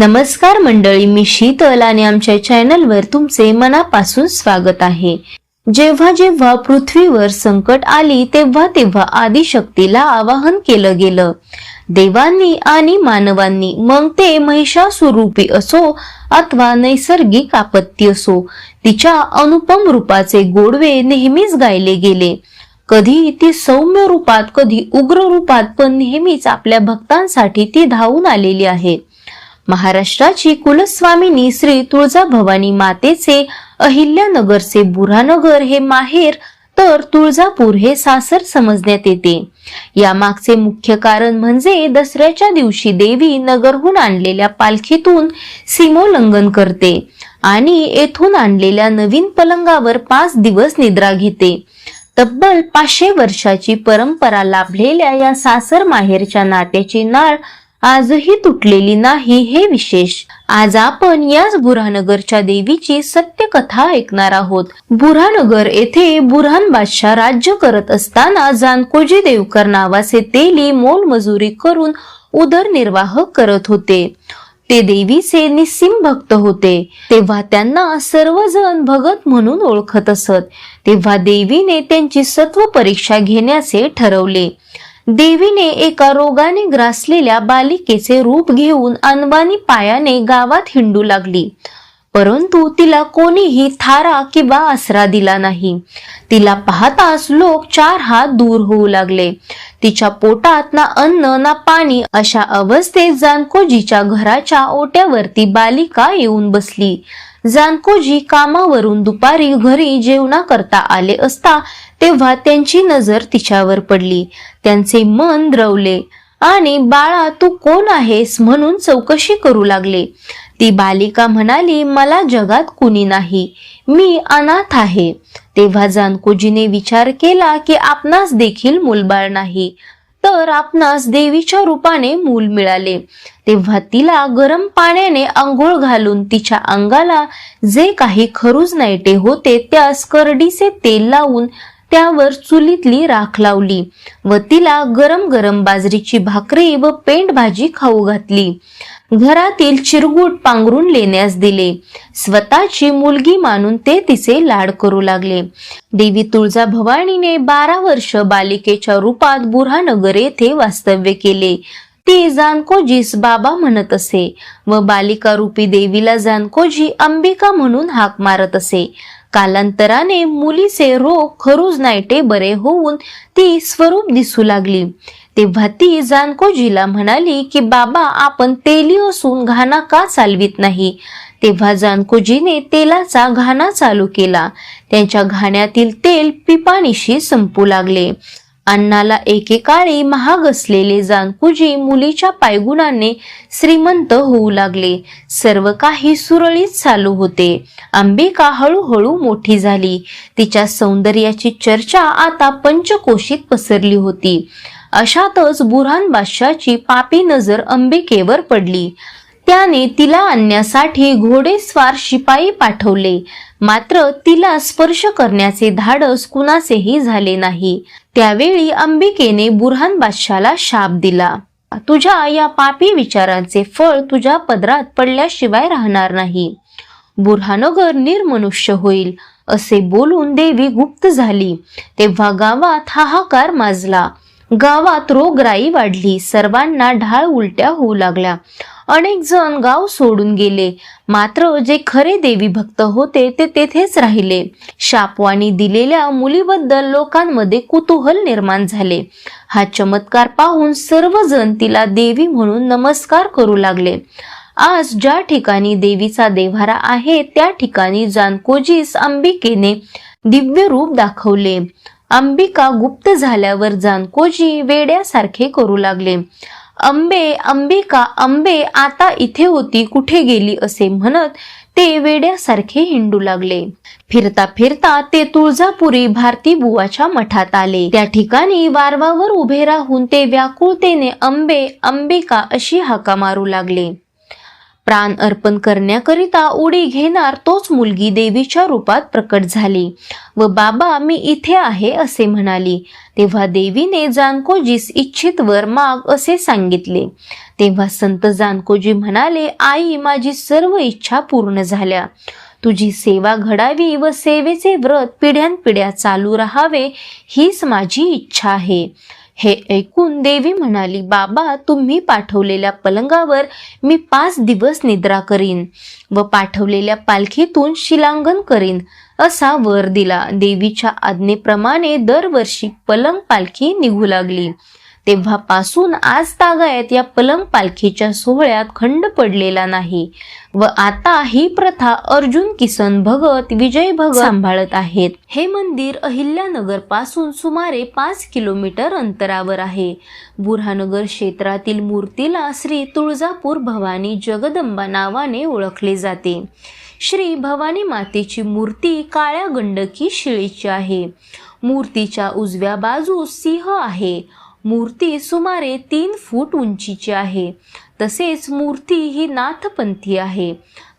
नमस्कार मंडळी मी शीतल आणि आमच्या चॅनलवर तुमचे मनापासून स्वागत आहे. जेव्हा जेव्हा पृथ्वीवर संकट आली तेव्हा तेव्हा आदिशक्तीला आवाहन केलं गेलं. देवांनी आणि मानवांनी मग ते महिषासुरूपी असो अथवा नैसर्गिक आपत्ती असो तिच्या अनुपम रूपाचे गोडवे नेहमीच गायले गेले. कधी ती सौम्य रूपात कधी उग्र रूपात पण नेहमीच आपल्या भक्तांसाठी ती धावून आलेली आहे. महाराष्ट्राची कुलस्वामिनी श्री तुळजाभवानी मातेचे अहिल्यानगरचे बुरानगर हे माहेर तर तुळजापूर हे सासर समजण्यात येते. यामागचे मुख्य कारण म्हणजे दसऱ्याच्या दिवशी देवी नगरहून आणलेल्या पालखीतून सीमोल्लंघन करते आणि येथून आणलेल्या नवीन पलंगावर पाच दिवस निद्रा घेते. तब्बल पाचशे वर्षाची परंपरा लाभलेल्या या सासर माहेरच्या नात्याची नाळ आजही तुटलेली नाही हे विशेष. आज आपण याच बुऱ्हानगरच्या देवीची सत्य कथा ऐकणार आहोत. बुऱ्हानगर येथे बुऱ्हान बादशाह राज्य करत असताना जानकोजी देवकर नावाचे तेली मोलमजुरी करून उदरनिर्वाह करत होते. ते देवीचे निस्सिम भक्त होते. तेव्हा त्यांना सर्वजण भगत म्हणून ओळखत असत. तेव्हा देवीने त्यांची सत्व परीक्षा घेण्याचे ठरवले. देवीने एका रोगाने ग्रासलेल्या बालिकेचे रूप घेऊन अनबानी पायाने गावात हिंडू लागली. परंतु तिला कोणीही थारा किंवा आसरा दिला नाही. तिला पाहताच लोक चार हात दूर होऊ लागले. तिच्या पोटात ना अन्न ना पाणी अशा अवस्थेत जानकोजीच्या घराच्या ओट्यावरती बालिका येऊन बसली. जानकोजी कामावरून दुपारी घरी जेवणा करता आले असता तेव्हा त्यांची नजर तिच्यावर पडली. त्यांचे मन द्रवले. आणि बाळा तू कोण आहेस म्हणून चौकशी करू लागले. ती बालिका म्हणाली मला जगात कुणी नाही. मी अनाथ आहे. तेव्हा जानकोजीने विचार केला की आपणास देखील मूलबाळ नाही. तर आपणास देवीच्या रूपाने मूल मिळाले. तेव्हा तिला गरम पाण्याने आंघोळ घालून तिच्या अंगाला जे काही खरूज नाईटे होते त्यास करडीचे तेल लावून त्यावर चुलीतली राख लावली व तिला गरम गरम बाजरीची भाकरी व पेंट भाजी खाऊ घातली. घरातील चिरगुट पांघरून लेण्यास दिले. स्वतःची मुलगी मानून ते तिचे लाड करू लागले. देवी तुळजा भवानीने बारा वर्ष बालिकेच्या रूपात बुरहानगर येथे वास्तव्य केले. ती जानकोजीस बाबा म्हणत असे व बालिका रूपी देवीला जानकोजी अंबिका म्हणून हाक मारत असे. कालांतराने मुलीचे रोग खरुज नाईटे बरे होऊन ती स्वरूप दिसू लागली. तेव्हा ती जानकोजीला म्हणाली की बाबा आपण तेली असून घाणा का चालवित नाही? तेव्हा जानकोजीने तेलाचा घाणा चालू केला. त्यांच्या घाण्यातील तेल पिपाणीशी संपू लागले. अण्णाला एकेकाळी महाग असलेले जानकुजी मुलीच्या पायगुणाने श्रीमंत होऊ लागले. सर्व काही सुरळीत चालू होते. अंबिका हळूहळू मोठी झाली. तिच्या सौंदर्याची चर्चा आता पंचकोशीत पसरली होती. अशातच बुरहान बादशाची पापी नजर अंबिकेवर पडली. त्याने तिला आणण्यासाठी घोडेस्वार शिपाई पाठवले. मात्र तिला स्पर्श करण्याचे धाडस कुणाचेही झाले नाही. त्यावेळी अंबिकेने बुरहान बादशाला शाप दिला. तुझ्या या पापी विचारांचे फळ तुझ्या पदरात पडल्याशिवाय राहणार नाही. बुरहानगर निर्मनुष्य होईल असे बोलून देवी गुप्त झाली. तेव्हा गावात हाहाकार माजला. गावात रोगराई वाढली. सर्वांना ढाळ उलट्या होऊ लागल्या. अनेक जण गाव सोडून गेले. मात्र जे खरे देवी भक्त होते ते तेथेच राहिले. शापवाणी दिलेल्या मुलीबद्दल लोकांमध्ये कुतूहल निर्माण झाले. हा चमत्कार पाहून सर्वजण तिला देवी म्हणून नमस्कार करू लागले. आज ज्या ठिकाणी देवीचा देव्हारा आहे त्या ठिकाणी जानकोजीस अंबिकेने दिव्य रूप दाखवले. अंबिका गुप्त झाल्यावर जानकोजी वेड्यासारखे करू लागले. अंबे अंबिका अंबे आता इथे होती कुठे गेली असे म्हणत ते वेड्यासारखे हिंडू लागले. फिरता फिरता ते तुळजापुरी भारती बुवाच्या मठात आले. त्या ठिकाणी वारवावर उभे राहून ते व्याकुळतेने अंबे अंबिका अशी हाका मारू लागले. प्राण अर्पण करण्याकरिता उडी घेणार तोच मुलगी देवीच्या रूपात प्रकट झाली. व बाबा मी इथे आहे असे म्हणाली. तेव्हा देवीने जानकोजीस इच्छित वर माग असे सांगितले. तेव्हा संत जानकोजी म्हणाले आई माझी सर्व इच्छा पूर्ण झाल्या. तुझी सेवा घडावी व सेवेचे व्रत पिढ्यानपिढ्या चालू राहावे हीच माझी इच्छा आहे. हे ऐकून देवी म्हणाली बाबा तुम्ही पाठवलेल्या पलंगावर मी पाच दिवस निद्रा करीन व पाठवलेल्या पालखीतून शिलांगण करीन. असा वर दिला. देवीच्या आज्ञेप्रमाणे दरवर्षी पलंग पालखी निघू लागली. तेव्हापासून आज तागायत या पलंग पालखीच्या सोहळ्यात खंड पडलेला नाही. व आता ही प्रथा अर्जुन किसन भगत विजय भगत सांभाळत आहेत. हे मंदिर अहिल्यानगरपासून सुमारे पाच किलोमीटर अंतरावर आहे. बुरहानगर क्षेत्रातील मूर्तीला श्री तुळजापूर भवानी जगदंबा नावाने ओळखले जाते. श्री भवानी मातेची मूर्ती काळ्या गंडकी शिळीची आहे. मूर्तीच्या उजव्या बाजूस सिंह आहे. मूर्ती सुमारे तीन फूट उंचीची आहे. तसेच मूर्ती ही नाथपंथी आहे.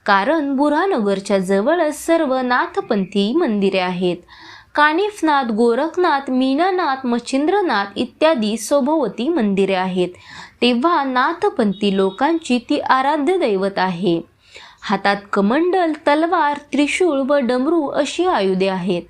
कारण बुरानगरच्या जवळच सर्व नाथपंथी मंदिरे आहेत. कानिफनाथ गोरखनाथ मीनानाथ मच्छिंद्रनाथ इत्यादी सोभवती मंदिरे आहेत. तेव्हा नाथपंथी लोकांची ती आराध्य दैवत आहे. हातात कमंडल तलवार त्रिशूळ व डमरू अशी आयुधे आहेत.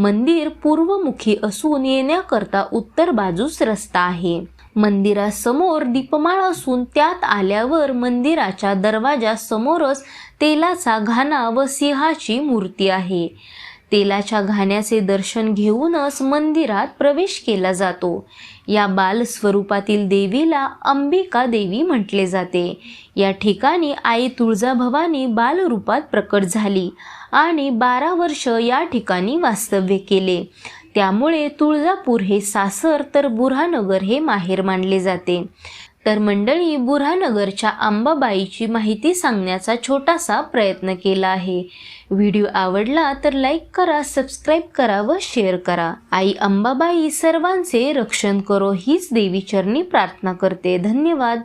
मंदिर पूर्वमुखी असून येण्याकरता उत्तर बाजूस रस्ता आहे. मंदिरासमोर दीपमाळ असून त्यात आल्यावर मंदिराच्या दरवाजा समोरच तेलाचा घाना व सिंहाची मूर्ती आहे. तेलाच्या घाण्याचे दर्शन घेऊनच मंदिरात प्रवेश केला जातो. या बाल स्वरूपातील देवीला अंबिका देवी म्हटले जाते. या ठिकाणी आई तुळजाभवानी बालरूपात प्रकट झाली आणि बारा वर्ष या ठिकाणी वास्तव्य केले. त्यामुळे तुळजापूर हे सासर तर बुऱ्हानगर हे माहेर मानले जाते. तर मंडळी बुऱ्हानगरच्या अंबाबाईची माहिती सांगण्याचा छोटासा प्रयत्न केला आहे. व्हिडिओ आवडला तर लाईक करा सबस्क्राईब करा व शेअर करा. आई अंबाबाई सर्वांचे रक्षण करो हीच देवीचरणी प्रार्थना करते. धन्यवाद.